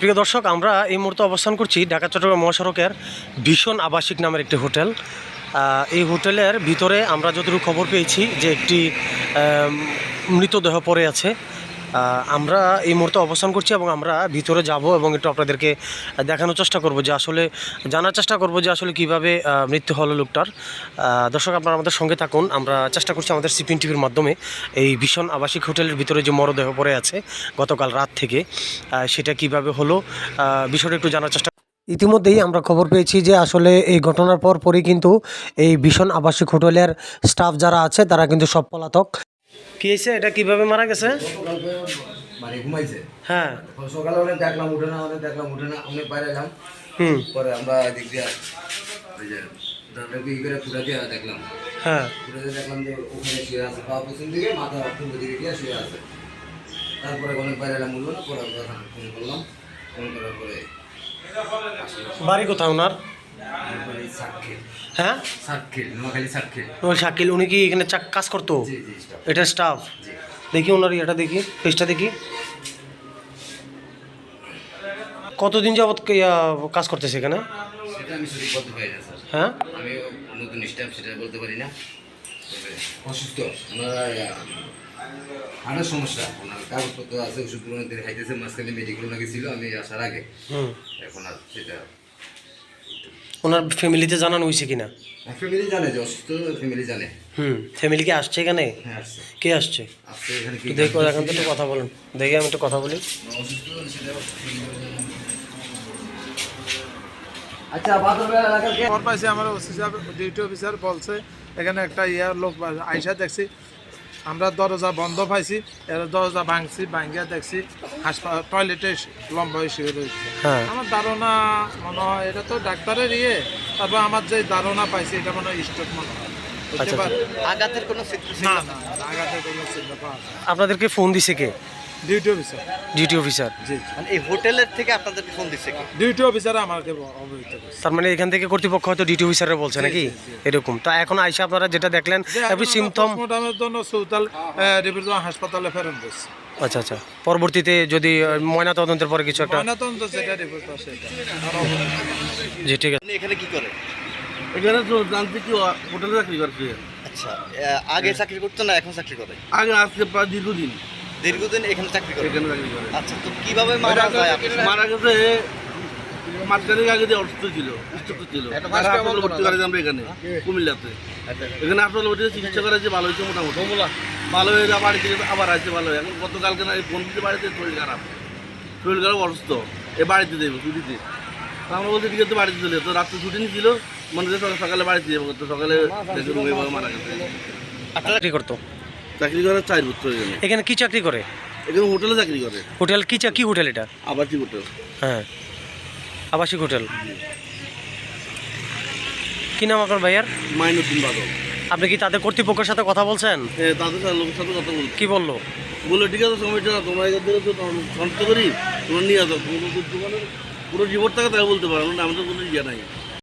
প্রিয় দর্শক, আমরা এই মুহূর্তে অবস্থান করছি ঢাকা, চট্টগ্রাম মহাসড়কের ভীষণ আবাসিক নামের একটি হোটেল। এই হোটেলের ভিতরে আমরা যতটুকু খবর পেয়েছি যে একটি মৃতদেহ পড়ে আছে। আমরা এই মুহূর্তে অবস্থান করছি এবং আমরা ভিতরে যাব এবং একটু আপনাদেরকে দেখানোর চেষ্টা করব যে আসলে, জানার চেষ্টা করব যে আসলে কীভাবে মৃত্যু হলো লোকটার। দর্শক, আপনারা আমাদের সঙ্গে থাকুন। আমরা চেষ্টা করছি আমাদের সিপিএন টিভির মাধ্যমে এই ভীষণ আবাসিক হোটেলের ভিতরে যে মরদেহ পড়ে আছে গতকাল রাত থেকে সেটা কীভাবে হলো বিষয়টা একটু জানার চেষ্টা ইতিমধ্যেই আমরা খবর পেয়েছি যে আসলে এই ঘটনার পর পরই কিন্তু এই ভীষণ আবাসিক হোটেলের স্টাফ যারা আছে, তারা কিন্তু সব পলাতক। কি হয়েছে? এটা কীভাবে মারা গেছে? মানে ঘুমাইছে। হ্যাঁ। সকালে অনেক দেখলাম উঠে না অনেক দেখলাম উঠে না অনেক বাইরে এলাম হুম। পরে আমরা দিক দিয়ে ওই যে দাদাকে ই করে ফুটা দিয়ে দেখলাম। হ্যাঁ। ফুটা দিয়ে দেখলাম যে ওখানে শুয়ে আছে পা পশ্চিম দিকে মাথা পূর্ব দিকে দিয়ে শুয়ে আছে। তারপরে অনেক বাইরে উঠল না পরে আমরা ফোন করলাম। ফোন করার পরে বাড়ি ওনার? নোয়াখালী সাক্ষী হ্যাঁ? ওই শাকিল উনি কি এখানে চাক কাজ করতো? এটা স্টাফ দেখি ওনার এটা দেখি পেজটা দেখি। কতদিন আহ, কাজ করতেছে এখানে? হ্যাঁ? আমি নতুন স্টাফ সেটা বলতে পারি না। অসুস্থ। হাড়ের সমস্যা। ওনার কাগজপত্র আছে ওষুধগুলো খাইতেছে মাঝখানে মেডিকেল ছিল আমি আসার আগে। হুম। এখন আর সেটা ওনার ফ্যামিলিতে জানানো হয়েছে কিনা? ফ্যামিলি জানে যে অসুস্থ ফ্যামিলি জানে। হুম ফ্যামিলি কি আসছে এখানে? হ্যাঁ কে আসছে? দেখো এখন তো একটু কথা বলুন। দেখি আমি একটু কথা বলি। আচ্ছা আমার অফিসার ডিউটি অফিসার বলছে এখানে একটা ইয়ার লোক আইসা দেখছি। আমরা দরজা বন্ধ পাইছি এরা দরজা ভাঙছি ভাঙিয়া দেখছি হাসপাতাল টয়লেটে লম্বা হয়ে শুয়ে রয়েছে হ্যাঁ। আমার ধারণা মনে হয় এটা তো ডাক্তারের ইয়ে তারপর আমার যে ধারণা পাইছি এটা মনে হয় স্ট্রোক মনে হয়। হতে আচ্ছা, আঘাতের কোনো আঘাতের কোনো। আপনাদেরকে ফোন দিছে কে? Duty officer duty officer ji মানে এই হোটেলের থেকে আপনাদেরকে ফোন দিচ্ছে কি? ডিউটি অফিসার আমাকে অবহিত করছে। তার মানে এখান থেকে কর্তৃপক্ষ হয়তো ডিউটি অফিসারে বলছে নাকি? এরকম। তা এখন আইসা আপনারা যেটা দেখলেন আপনি সিমটম মোটামুটি জন্য সৌতাল রিভিউ হাসপাতালে ফেরত দিচ্ছে আচ্ছা আচ্ছা। পরবর্তীতে যদি ময়না তদন্তের পরে কিছু একটা ময়নাতদন্ত যেটা রিপোর্ট আছে সেটা। জি ঠিক আছে। আপনি এখানে কি করে এখানে তো জানতে কি হোটেলে চাকরি করছে। আচ্ছা আগে চাকরি করতো না এখন চাকরি করে আগে আজকে প্রায় দীর্ঘদিন। দীর্ঘদিন এখানে চাকরি করে এখানে চাকরি করে আচ্ছা তো কীভাবে মারা যায় আপনার? মারা গেছে মাঝখানে আগে দিয়ে অসুস্থ ছিল অসুস্থ ছিল। তারা হাসপাতালে ভর্তি করেছি আমরা এখানে কুমিল্লাতে। এখানে হাসপাতালে ভর্তি করে চিকিৎসা করেছে ভালো হয়েছে মোটামুটি। ভালো হয়ে যা বাড়ি থেকে আবার আসছে ভালো হয়ে এখন গতকালকে না এই ফোন দিতে বাড়িতে শরীর খারাপ। শরীর খারাপ অসুস্থ। এ বাড়িতে দেবো ছুটিতে। তা আমরা বলছি ঠিক আছে বাড়িতে চলে তো রাত্রে ছুটি নিয়েছিল মনে হচ্ছে সকালে- সকালে বাড়িতে যাব। তো সকালে দেখে রুমে মারা গেছে। আপনারা চাকরি করতো। চাকরি করে চার বছর এখানে। এখানে কি চাকরি করে? এখানে হোটেলে চাকরি করে। হোটেল কি চা- কি হোটেল এটা? আবাসিক হোটেল। হ্যাঁ। আবাসিক হোটেল। কি নাম আপনার ভাইয়ার? মাইনুদ্দিন বাদল। আপনি কি তাদের কর্তৃপক্ষের সাথে কথা বলছেন? এ, তাদের সাথে লোকের সাথে কথা বলছি। কি বলল? বলে ঠিক আছে সমস্যা না তোমরা এখান থেকে তো শনাক্ত করি তোমরা নিয়ে আসো পুরো দোকানের পুরো জীবন থাকে তাকে বলতে পারো না আমাদের কোনো ইয়ে নাই।